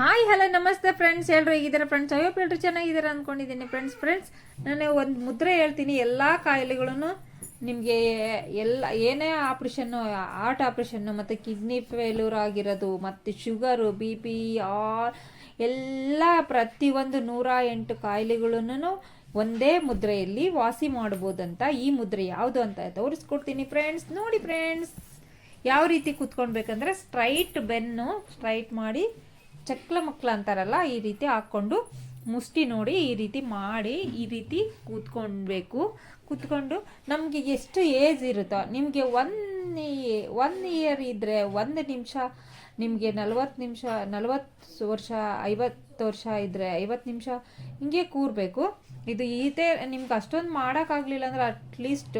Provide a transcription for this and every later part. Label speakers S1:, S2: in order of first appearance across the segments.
S1: Hi hello ನಮಸ್ತೆ friends ಎಲ್ಲರೂ ಹೇಗಿದ್ದಾರೆ ಫ್ರೆಂಡ್ಸ್ ಅಯ್ಯೋ ಎಲ್ಲರೂ ಚೆನ್ನಾಗಿದ್ದಾರೆ ಅಂದ್ಕೊಂಡಿದ್ದೀನಿ ಫ್ರೆಂಡ್ಸ್ ಫ್ರೆಂಡ್ಸ್ ನಾನು ಒಂದು ಮುದ್ರೆ ಹೇಳ್ತೀನಿ. ಎಲ್ಲ ಕಾಯಿಲೆಗಳನ್ನು ನಿಮಗೆ ಎಲ್ಲ, ಏನೇ ಆಪ್ರೇಷನ್ನು ಹಾರ್ಟ್ ಆಪ್ರೇಷನ್ನು ಮತ್ತು ಕಿಡ್ನಿ ಫೇಲ್ಯೂರ್ ಆಗಿರೋದು, ಮತ್ತು ಶುಗರು ಬಿ ಪಿ ಆರ್ ಎಲ್ಲ ಪ್ರತಿಯೊಂದು ನೂರ ಎಂಟು ಕಾಯಿಲೆಗಳನ್ನು ಒಂದೇ ಮುದ್ರೆಯಲ್ಲಿ ವಾಸಿ ಮಾಡ್ಬೋದಂತ ಈ ಮುದ್ರೆ ಯಾವುದು ಅಂತ ತೋರಿಸ್ಕೊಡ್ತೀನಿ ಫ್ರೆಂಡ್ಸ್ ನೋಡಿ ಫ್ರೆಂಡ್ಸ್ ಯಾವ ರೀತಿ ಕೂತ್ಕೊಳ್ಬೇಕಂದ್ರೆ ಸ್ಟ್ರೈಟ್ ಬೆನ್ನು ಸ್ಟ್ರೈಟ್ ಮಾಡಿ ಚಕ್ಲ ಮಕ್ಳ ಅಂತಾರಲ್ಲ, ಈ ರೀತಿ ಹಾಕ್ಕೊಂಡು ಮುಷ್ಟಿ ನೋಡಿ ಈ ರೀತಿ ಮಾಡಿ ಈ ರೀತಿ ಕೂತ್ಕೊಳ್ಬೇಕು. ಕೂತ್ಕೊಂಡು ನಮಗೆ ಎಷ್ಟು ಏಜ್ ಇರುತ್ತೋ, ನಿಮಗೆ ಒನ್ ಒನ್ ಇಯರ್ ಇದ್ದರೆ ಒಂದು ನಿಮಿಷ, ನಿಮಗೆ ನಲ್ವತ್ತು ನಿಮಿಷ, ನಲ್ವತ್ತು ವರ್ಷ, ಐವತ್ತು ವರ್ಷ ಇದ್ದರೆ ಐವತ್ತು ನಿಮಿಷ ಹಿಂಗೆ ಕೂರಬೇಕು. ಇದು ಈತೆ ನಿಮ್ಗೆ ಅಷ್ಟೊಂದು ಮಾಡೋಕ್ಕಾಗಲಿಲ್ಲ ಅಂದರೆ ಅಟ್ಲೀಸ್ಟ್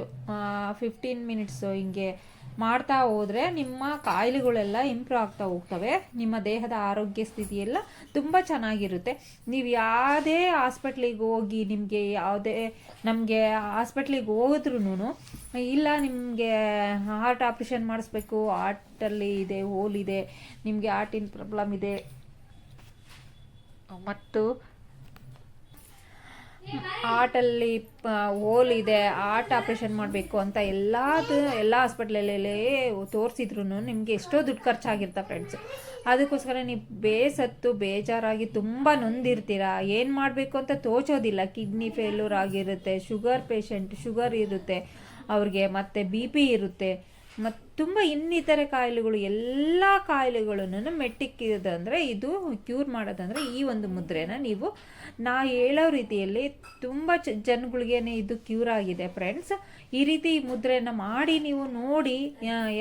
S1: ಫಿಫ್ಟೀನ್ ಮಿನಿಟ್ಸು ಹಿಂಗೆ ಮಾಡ್ತಾ ಹೋದರೆ ನಿಮ್ಮ ಕಾಯಿಲೆಗಳೆಲ್ಲ ಇಂಪ್ರೂವ್ ಆಗ್ತಾ ಹೋಗ್ತವೆ. ನಿಮ್ಮ ದೇಹದ ಆರೋಗ್ಯ ಸ್ಥಿತಿ ಎಲ್ಲ ತುಂಬ ಚೆನ್ನಾಗಿರುತ್ತೆ. ನೀವು ಯಾವುದೇ ಹಾಸ್ಪಿಟ್ಲಿಗೆ ಹೋಗಿ ನಿಮಗೆ ಯಾವುದೇ ನಮಗೆ ಹಾಸ್ಪಿಟ್ಲಿಗೆ ಹೋದ್ರೂ ಇಲ್ಲ ನಿಮಗೆ ಹಾರ್ಟ್ ಆಪ್ರೇಷನ್ ಮಾಡಿಸ್ಬೇಕು ಹಾರ್ಟಲ್ಲಿ ಇದೆ ಹೋಲ್ ಇದೆ, ನಿಮಗೆ ಹಾರ್ಟಿನ ಪ್ರಾಬ್ಲಮ್ ಇದೆ. ಮತ್ತು ಹಾರ್ಟಲ್ಲಿ ಹೋಲ್ ಇದೆ ಹಾರ್ಟ್ ಆಪ್ರೇಷನ್ ಮಾಡಬೇಕು ಅಂತ ಎಲ್ಲದು ಎಲ್ಲ ಹಾಸ್ಪಿಟ್ಲಲ್ಲೇ ತೋರಿಸಿದ್ರು ನಿಮಗೆ ಎಷ್ಟೋ ದುಡ್ಡು ಖರ್ಚಾಗಿರ್ತಾ ಫ್ರೆಂಡ್ಸ್ ಅದಕ್ಕೋಸ್ಕರ ನೀವು ಬೇಸತ್ತು, ಬೇಜಾರಾಗಿ ತುಂಬ ನೊಂದಿರ್ತೀರ? ಏನು ಮಾಡಬೇಕು ಅಂತ ತೋಚೋದಿಲ್ಲ. ಕಿಡ್ನಿ ಫೇಲ್ಯೂರ್ ಆಗಿರುತ್ತೆ ಶುಗರ್ ಪೇಷಂಟ್ ಶುಗರ್ ಇರುತ್ತೆ, ಅವ್ರಿಗೆ ಮತ್ತು ಬಿ ಪಿ ಇರುತ್ತೆ. ಮತ್ತು ತುಂಬ ಇನ್ನಿತರೆ ಕಾಯಿಲೆಗಳು, ಎಲ್ಲ ಕಾಯಿಲೆಗಳನ್ನು ಮೆಟ್ಟಿಕ್ಕಿದಂದರೆ ಇದು ಕ್ಯೂರ್ ಮಾಡೋದಂದರೆ ಈ ಒಂದು ಮುದ್ರೆನ ನೀವು ನಾ ಹೇಳೋ ರೀತಿಯಲ್ಲಿ ತುಂಬ ಚ ಜನಗಳಿಗೇನೆ ಇದು ಕ್ಯೂರ್ ಆಗಿದೆ ಫ್ರೆಂಡ್ಸ್ ಈ ರೀತಿ ಮುದ್ರೆನ ಮಾಡಿ ನೀವು ನೋಡಿ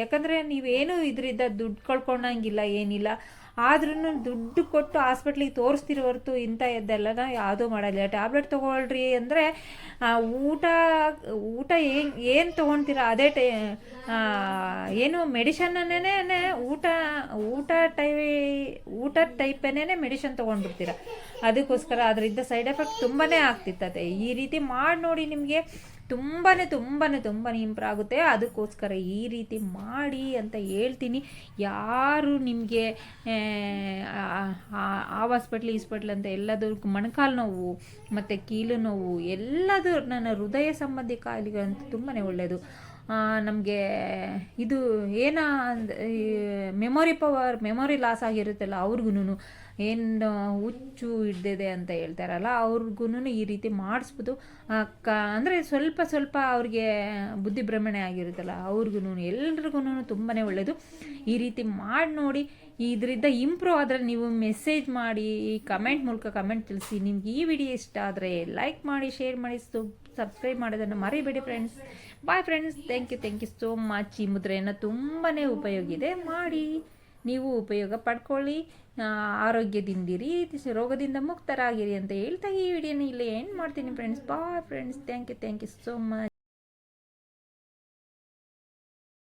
S1: ಯಾಕಂದರೆ ನೀವೇನು ಇದರಿಂದ ದುಡ್ಡು ಕಳ್ಕೊಂಡಂಗಿಲ್ಲ, ಏನಿಲ್ಲ. ಆದ್ರೂ ದುಡ್ಡು ಕೊಟ್ಟು ಹಾಸ್ಪಿಟ್ಲಿಗೆ ತೋರಿಸ್ತಿರೋ ಹೊರತು ಇಂಥ ಎದ್ದೆಲ್ಲನ ಯಾವುದೂ ಮಾಡಲ್ಲ. ಟ್ಯಾಬ್ಲೆಟ್ ತೊಗೊಳ್ರಿ ಅಂದರೆ ಊಟ ಊಟ ಏನು ಏನು ತೊಗೊತೀರ ಅದೇ ಟೈ ಏನು ಮೆಡಿಷನ್ನೇ ಊಟ ಊಟ ಟೈ ಊಟ ಟೈಪೇನೇ ಮೆಡಿಷನ್ ತೊಗೊಂಡ್ಬಿಡ್ತೀರ. ಅದಕ್ಕೋಸ್ಕರ ಅದರಿಂದ ಸೈಡ್ ಎಫೆಕ್ಟ್ ತುಂಬಾ ಆಗ್ತಿತ್ತದೆ ಈ ರೀತಿ ಮಾಡಿ ನೋಡಿ ನಿಮಗೆ ತುಂಬಾ ತುಂಬಾ ತುಂಬಾ ಇಂಪ್ರೂವ್ ಆಗುತ್ತೆ. ಅದಕ್ಕೋಸ್ಕರ ಈ ರೀತಿ ಮಾಡಿ ಅಂತ ಹೇಳ್ತೀನಿ. ಯಾರು ನಿಮಗೆ, ಆ ಹಾಸ್ಪಿಟ್ಲ್ ಈಸ್ಪಿಟ್ಲ್ ಅಂತ ಎಲ್ಲದು ಮೊಣಕಾಲು ನೋವು ಮತ್ತು ಕೀಲು ನೋವು ಎಲ್ಲದೂ ನನ್ನ ಹೃದಯ ಸಂಬಂಧಿ ಕಾಯಿಲೆಗಳಂತೂ ತುಂಬಾ ಒಳ್ಳೆಯದು ನಮಗೆ ಇದು ಏನ ಮೆಮೊರಿ ಪವರ್ ಮೆಮೊರಿ ಲಾಸ್ ಆಗಿರುತ್ತಲ್ಲ ಅವ್ರಿಗೂ ಏನು ಹುಚ್ಚು ಹಿಡ್ದಿದೆ ಅಂತ ಹೇಳ್ತಾರಲ್ಲ ಅವ್ರಿಗೂ ಈ ರೀತಿ ಮಾಡಿಸ್ಬೋದು. ಕ, ಅಂದರೆ ಸ್ವಲ್ಪ ಸ್ವಲ್ಪ ಅವ್ರಿಗೆ ಬುದ್ಧಿ ಭ್ರಮಣೆ ಆಗಿರುತ್ತಲ್ಲ ಅವ್ರಿಗೂ ಎಲ್ರಿಗೂ ತುಂಬಾ ಒಳ್ಳೆಯದು ಈ ರೀತಿ ಮಾಡಿ ನೋಡಿ, ಇದರಿಂದ ಇಂಪ್ರೂವ್ ಆದರೆ ನೀವು ಮೆಸೇಜ್ ಮಾಡಿ ಕಮೆಂಟ್ ಮೂಲಕ ಕಮೆಂಟ್ ತಿಳಿಸಿ, ನಿಮ್ಗೆ ಈ ವಿಡಿಯೋ ಇಷ್ಟ ಆದರೆ ಲೈಕ್ ಮಾಡಿ ಶೇರ್ ಮಾಡಿ ಸಬ್ಸ್ಕ್ರೈಬ್ ಮಾಡೋದನ್ನು ಮರಿಬೇಡಿ friends bye friends thank you thank you so much ಈ ಮುದ್ರೆಯನ್ನು ತುಂಬಾ ಉಪಯೋಗ ಇದೆ ಮಾಡಿ. ನೀವು ಉಪಯೋಗ ಪಡ್ಕೊಳ್ಳಿ. ಆರೋಗ್ಯದಿಂದಿರಿ ರೋಗದಿಂದ ಮುಕ್ತರಾಗಿರಿ ಅಂತ ಹೇಳ್ತಾ ಈ ವಿಡಿಯೋನ ಇಲ್ಲಿ ಎಂಡ್ ಮಾಡ್ತೀನಿ friends bye friends thank you thank you so much